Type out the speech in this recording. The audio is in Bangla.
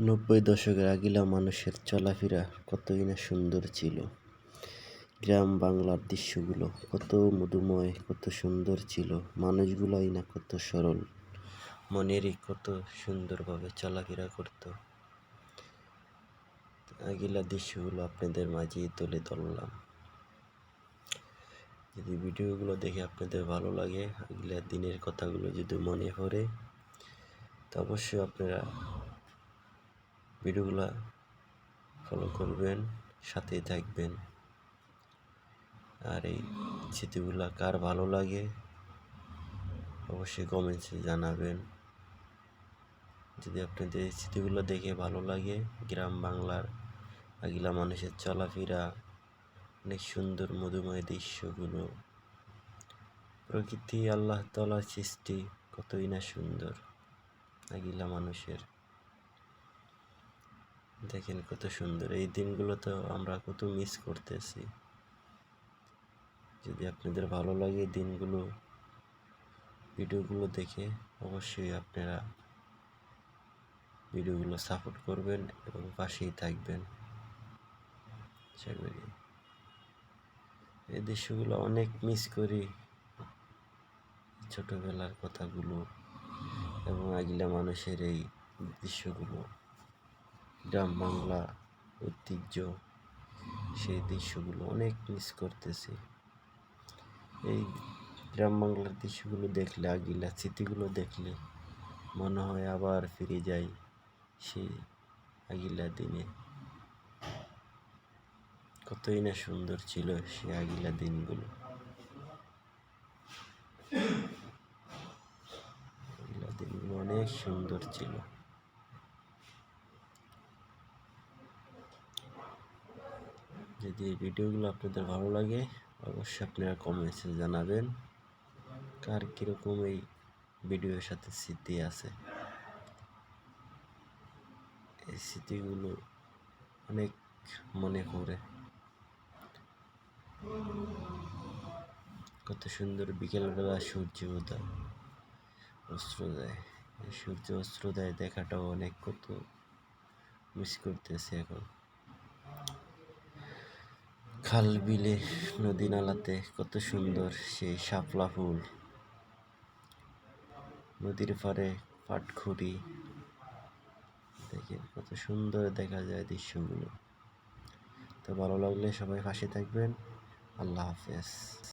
নব্বই দশকের আগিলা মানুষের চলাফেরা কতই না সুন্দর ছিল। গ্রাম বাংলার দৃশ্যগুলো কত মধুময়, কত সুন্দর ছিল। মানুষগুলোই না কত সরল। মনেরই কত সুন্দরভাবে চলাফেরা করত। আগিলা দৃশ্যগুলো আপনাদের মাঝে তুলে ধরলাম। যদি ভিডিওগুলো দেখে আপনাদের ভালো লাগে, আগিলা দিনের কথাগুলো যদি মনে পড়ে, তো অবশ্যই আপনারা ভিডিওগুলো ফলো করবেন, সাথেই থাকবেন। আর এই স্মৃতিগুলো কার ভালো লাগে, অবশ্যই কমেন্টসে জানাবেন। যদি আপনাদের এই স্মৃতিগুলো দেখে ভালো লাগে, গ্রাম বাংলার আগিলা মানুষের চলাফেরা, অনেক সুন্দর মধুময় দৃশ্যগুলো, প্রকৃতি, আল্লাহ তালার সৃষ্টি কতই না সুন্দর, আগিলা মানুষের দেখেন কত সুন্দর। এই দিনগুলো তো আমরা কত মিস করতেছি। যদি আপনাদের ভালো লাগে দিনগুলো, ভিডিওগুলো দেখে অবশ্যই আপনারা ভিডিওগুলো সাপোর্ট করবেন এবং পাশেই থাকবেন। এই দৃশ্যগুলো অনেক মিস করি। ছোটবেলার কথাগুলো এবং আগিলা মানুষের এই দৃশ্যগুলো। গ্রাম বাংলা ঐতিহ্য, সেই দৃশ্যগুলো অনেক মিস করতেছি। এই গ্রাম বাংলার দৃশ্যগুলো দেখলে, আগিলা স্মৃতিগুলো দেখলে মনে হয় আবার ফিরে যাই সেই আগিলা দিনে। কতই না সুন্দর ছিল সে আগিলা দিনগুলো। আগিলা দিনগুলো অনেক সুন্দর ছিল। যদি এই ভিডিওগুলো আপনাদের ভালো লাগে, অবশ্যই আপনারা কমেন্টসে জানাবেন কার কীরকম এই ভিডিওর সাথে স্মৃতি আছে। এই স্মৃতিগুলো অনেক মনে করে কত সুন্দর বিকেলবেলা সূর্য উদয়, অস্ত্র দেয়। সূর্য অস্ত্র দেয় দেখাটাও অনেক কত মিস করতেছে এখন। খাল বিলে নদী নালাতে কত সুন্দর সেই শাপলা ফুল। নদীর পাড়ে পাটখুরি দেখেন কত সুন্দর দেখা যায় দৃশ্যগুলো। তো ভালো লাগলে সবাই পাশে থাকবেন। আল্লাহ হাফেজ।